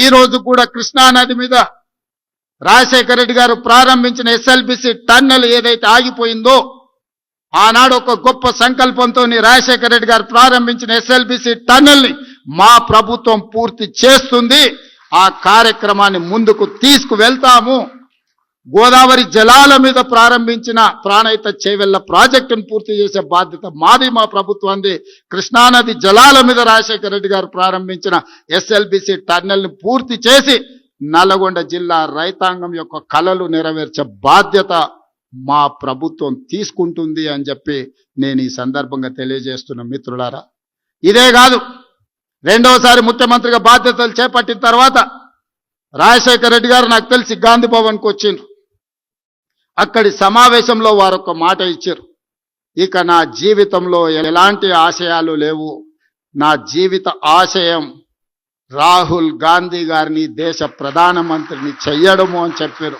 ఈ రోజు కూడా కృష్ణానది మీద రాజశేఖర రెడ్డి గారు ప్రారంభించిన ఎస్ఎల్బిసి టన్నెల్ ఏదైతే ఆగిపోయిందో ఆనాడు ఒక గొప్ప సంకల్పంతో రాజశేఖర రెడ్డి గారు ప్రారంభించిన ఎస్ఎల్బిసి టన్నెల్ని మా ప్రభుత్వం పూర్తి చేస్తుంది. ఆ కార్యక్రమాన్ని ముందుకు తీసుకువెళ్తాము. గోదావరి జలాల మీద ప్రారంభించిన ప్రాణహిత చేవెళ్ళ ప్రాజెక్టును పూర్తి చేసే బాధ్యత మాది మా ప్రభుత్వంది కృష్ణానది జలాల మీద రాజశేఖర రెడ్డి గారు ప్రారంభించిన ఎస్ఎల్బిసి టర్నల్ని పూర్తి చేసి నల్గొండ జిల్లా రైతాంగం యొక్క కళలు నెరవేర్చే బాధ్యత మా ప్రభుత్వం తీసుకుంటుంది అని చెప్పి నేను ఈ సందర్భంగా తెలియజేస్తున్న మిత్రులారా. ఇదే కాదు రెండవసారి ముఖ్యమంత్రిగా బాధ్యతలు చేపట్టిన తర్వాత రాజశేఖర రెడ్డి గారు నాకు తెలిసి గాంధీ భవన్కి వచ్చిండ్రు. అక్కడి సమావేశంలో వారు ఒక మాట ఇచ్చారు. ఇక నా జీవితంలో ఎలాంటి ఆశయాలు లేవు. నా జీవిత ఆశయం రాహుల్ గాంధీ గారిని దేశ ప్రధానమంత్రిని చెయ్యడము అని చెప్పారు.